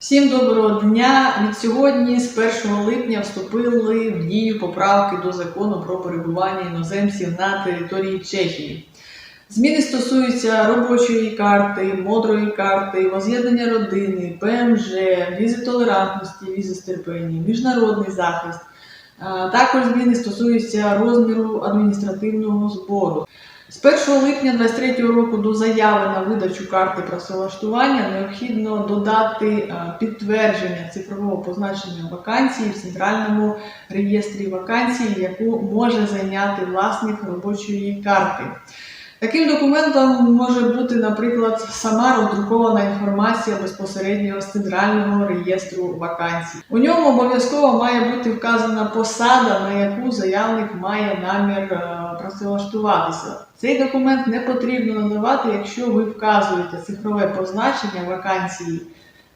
Всім доброго дня! Від сьогодні, з 1 липня, вступили в дію поправки до закону про перебування іноземців на території Чехії. Зміни стосуються робочої карти, модрої карти, воз'єднання родини, ПМЖ, візи толерантності, візи стерпення, міжнародний захист. Також зміни стосуються розміру адміністративного збору. З 1 липня 2023 року до заяви на видачу карти працевлаштування необхідно додати е, підтвердження цифрового позначення вакансії в центральному реєстрі вакансій, яку може зайняти власник робочої карти. Таким документом може бути, наприклад, сама роздрукована інформація безпосередньо з центрального реєстру вакансій. У ньому обов'язково має бути вказана посада, на яку заявник має намір е, працевлаштуватися. Цей документ не потрібно надавати, якщо ви вказуєте цифрове позначення вакансії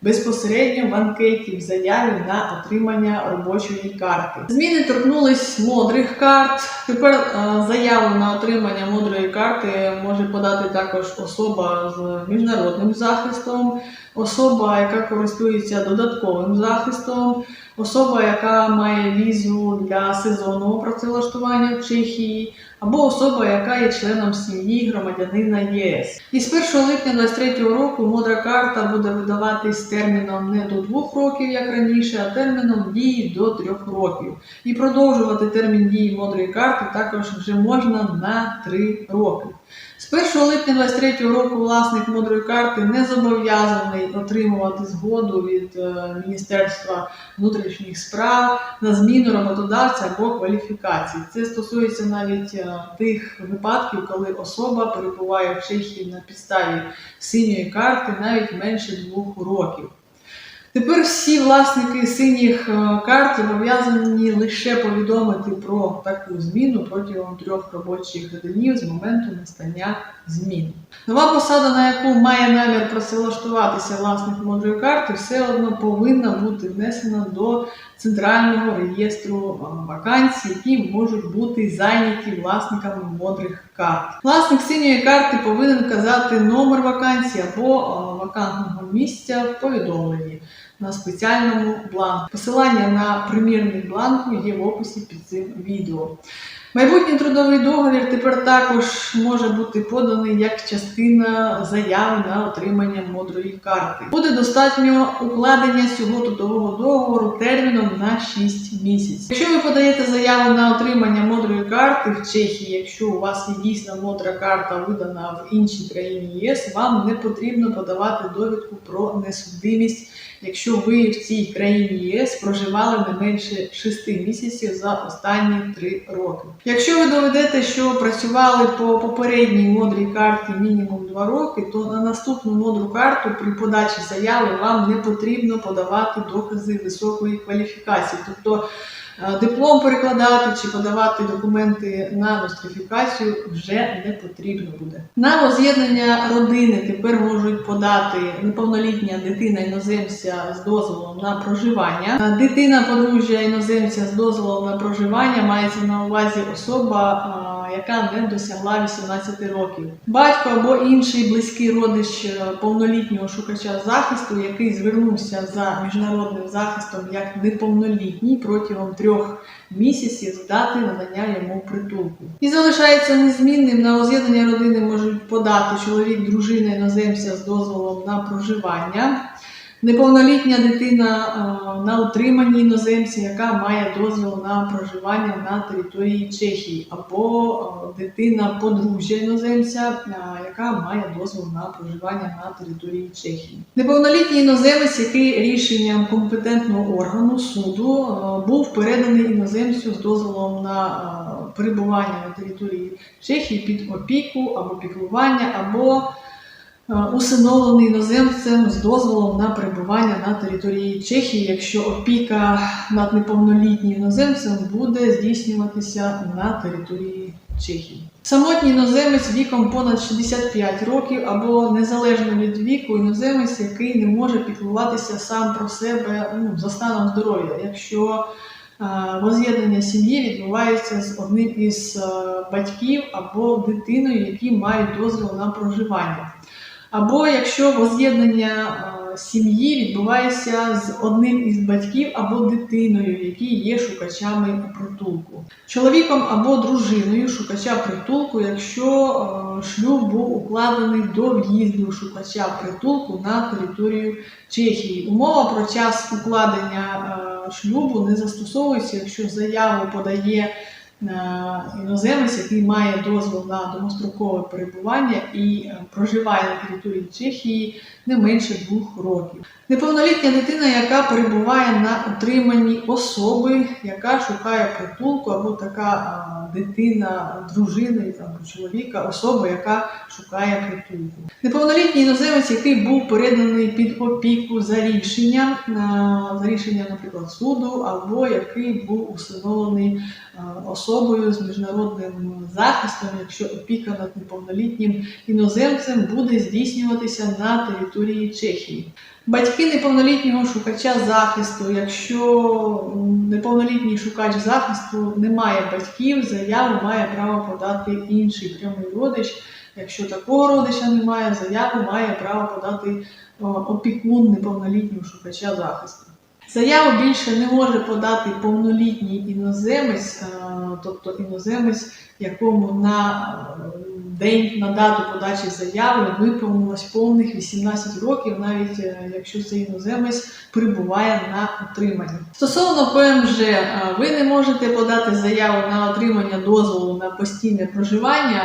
безпосередньо в анкеті в заяві на отримання робочої карти. Зміни торкнулись модрих карт. Тепер е, заяву на отримання модрої карти може подати також особа з міжнародним захистом, особа, яка користується додатковим захистом, особа, яка має візу для сезонного працевлаштування в Чехії, або особа, яка є членом сім'ї громадянина ЄС. І з 1 липня 2023 року модра карта буде видаватись терміном не до 2 років, як раніше, а терміном дії до 3 років. І продовжувати термін дії модрої карти також вже можна на 3 роки. З 1 липня 2023 року власник мудрої карти не зобов'язаний отримувати згоду від е, Міністерства внутрішніх справ на зміну роботодавця або кваліфікації. Це стосується навіть е, тих випадків, коли особа перебуває в Чехії на підставі синьої карти навіть менше двох років. Тепер всі власники синіх е, карт зобов'язані лише повідомити про таку зміну протягом трьох робочих днів з моменту настання змін. Нова посада, на яку має намір працевлаштуватися власник мудрої карти, все одно повинна бути внесена до центрального реєстру е, вакансій, які можуть бути зайняті власниками модрих карт. Власник синьої карти повинен вказати номер вакансії або е, вакантного місця в повідомленні на спеціальному бланку. Посилання на примірник бланку є в описі під цим відео. Майбутній трудовий договір тепер також може бути поданий як частина заяви на отримання мудрої карти. Буде достатньо укладення цього трудового договору терміном на 6 місяців. Якщо ви подаєте заяву на отримання мудрої карти в Чехії, якщо у вас є дійсна мудра карта, видана в іншій країні ЄС, вам не потрібно подавати довідку про несудимість якщо ви в цій країні ЄС проживали не менше 6 місяців за останні 3 роки. Якщо ви доведете, що працювали по попередній модрій карті мінімум 2 роки, то на наступну модру карту при подачі заяви вам не потрібно подавати докази високої кваліфікації. Тобто Диплом перекладати чи подавати документи на нострифікацію вже не потрібно буде. На воз'єднання родини тепер можуть подати неповнолітня дитина іноземця з дозволом на проживання. Дитина подружжя іноземця з дозволом на проживання мається на увазі особа. Яка не досягла 18 років, батько або інший близький родич е, повнолітнього шукача захисту, який звернувся за міжнародним захистом як неповнолітній протягом трьох місяців з дати надання йому притулку. І залишається незмінним на роз'єднання родини можуть подати чоловік, дружина іноземця з дозволом на проживання. Неповнолітня дитина е, на утриманні іноземця, яка має дозвіл на проживання на території Чехії, або е, дитина подружжя іноземця, е, яка має дозвіл на проживання на території Чехії. Неповнолітній іноземець, який рішенням компетентного органу суду був переданий іноземцю з дозволом на перебування на території Чехії під опіку або піклування, або усиновлений іноземцем з дозволом на перебування на території Чехії, якщо опіка над неповнолітнім іноземцем буде здійснюватися на території Чехії. Самотній іноземець віком понад 65 років або незалежно від віку іноземець, який не може піклуватися сам про себе ну, за станом здоров'я, якщо е, воз'єднання сім'ї відбувається з одним із е, батьків або дитиною, які мають дозвіл на проживання. Або якщо воз'єднання е, сім'ї відбувається з одним із батьків або дитиною, які є шукачами притулку, чоловіком або дружиною шукача притулку, якщо е, шлюб був укладений до в'їзду шукача притулку на територію Чехії. Умова про час укладення е, шлюбу не застосовується, якщо заяву подає іноземець, який має дозвіл на довгострокове перебування і е, проживає на території Чехії не менше двох років. Неповнолітня дитина, яка перебуває на утриманні особи, яка шукає притулку, або така дитина, дружини або чоловіка, особа, яка шукає притулку. Неповнолітній іноземець, який був переданий під опіку за рішенням, за рішенням, наприклад, суду, або який був усиновлений а, особою з міжнародним захистом, якщо опіка над неповнолітнім іноземцем буде здійснюватися на території Чехії. Батьки неповнолітнього шукача захисту, якщо неповнолітній шукач захисту не має батьків, заяву має право подати інший прямий родич. Якщо такого родича немає, заяву має право подати опікун неповнолітнього шукача захисту. Заяву більше не може подати повнолітній іноземець, е, тобто іноземець, якому на е, день на дату подачі заяви виповнилось повних 18 років, навіть е, якщо цей іноземець перебуває на утриманні. Стосовно ПМЖ, ви не можете подати заяву на отримання дозволу на постійне проживання,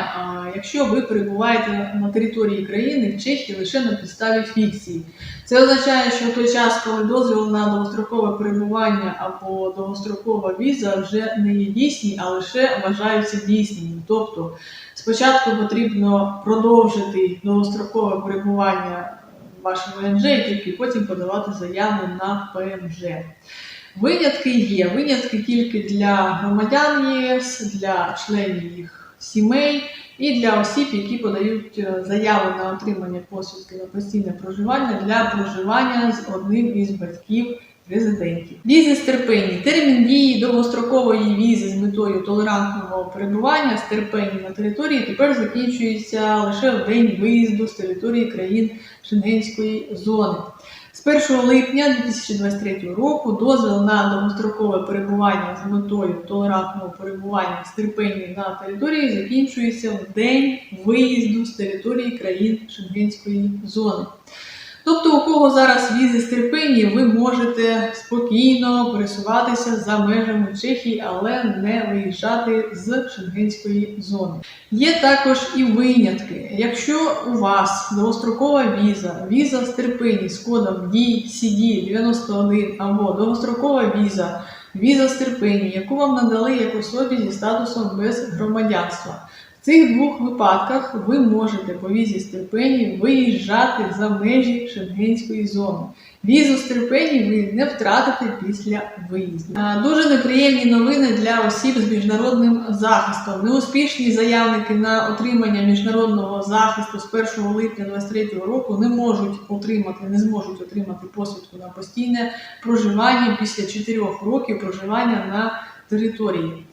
якщо ви перебуваєте на території країни в Чехії лише на підставі фікції. Це означає, що в той час, коли дозвіл на довгострокове перебування або довгострокова віза вже не є дійсні, а лише вважаються дійсними. Тобто спочатку потрібно продовжити довгострокове перебування в вашому ВНЖ і тільки потім подавати заяву на ПМЖ. Винятки є. Винятки тільки для громадян ЄС, для членів їх сімей і для осіб, які подають е, заяву на отримання посвідки на постійне проживання для проживання з одним із батьків резидентів. Візи з терпені. Термін дії довгострокової візи з метою толерантного перебування з терпені на території тепер закінчується лише в день виїзду з території країн Шенгенської зони. З 1 липня 2023 року дозвіл на довгострокове перебування з метою толерантного перебування з на території закінчується в день виїзду з території країн Шенгенської зони. Тобто, у кого зараз візи з терпені, ви можете спокійно пересуватися за межами Чехії, але не виїжджати з Шенгенської зони. Є також і винятки. Якщо у вас довгострокова віза, віза з терпені з кодом DCD 91 або довгострокова віза, віза з терпені, яку вам надали як особі зі статусом без громадянства. Цих двох випадках ви можете по візі терпені виїжджати за межі Шенгенської зони. Візу терпені ви не втратите після виїзду. Дуже неприємні новини для осіб з міжнародним захистом. Неуспішні заявники на отримання міжнародного захисту з 1 липня 2023 року не можуть отримати, не зможуть отримати посвідку на постійне проживання після 4 років проживання на території.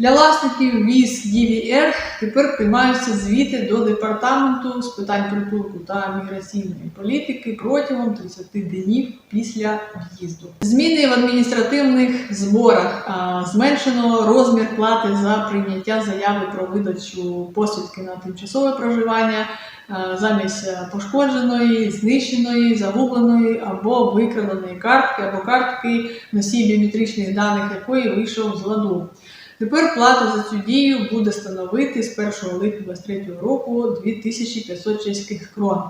Для власників віз DVR тепер приймаються звіти до департаменту з питань притулку та міграційної політики протягом 30 днів після в'їзду. Зміни в адміністративних зборах зменшено розмір плати за прийняття заяви про видачу посвідки на тимчасове проживання замість пошкодженої, знищеної, загубленої або викраденої картки або картки носій біометричних даних якої вийшов з ладу. Тепер плата за цю дію буде становити з 1 липня 2023 року 2500 чеських крон.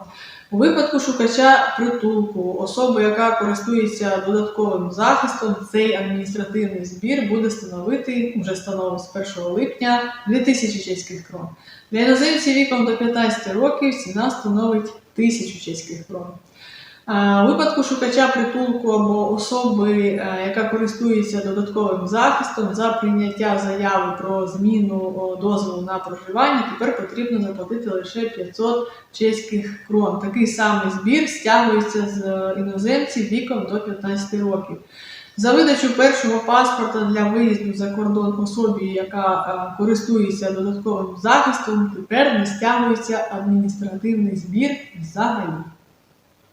У випадку шукача притулку, особи, яка користується додатковим захистом, цей адміністративний збір буде становити вже становить з 1 липня 2000 чеських крон. Для іноземців віком до 15 років ціна становить 1000 чеських крон. Випадку шукача притулку або особи, е, яка користується додатковим захистом за прийняття заяви про зміну дозволу на проживання, тепер потрібно заплатити лише 500 чеських крон. Такий самий збір стягується з е, іноземців віком до 15 років. За видачу першого паспорта для виїзду за кордон особі, яка е, користується додатковим захистом, тепер не стягується адміністративний збір взагалі.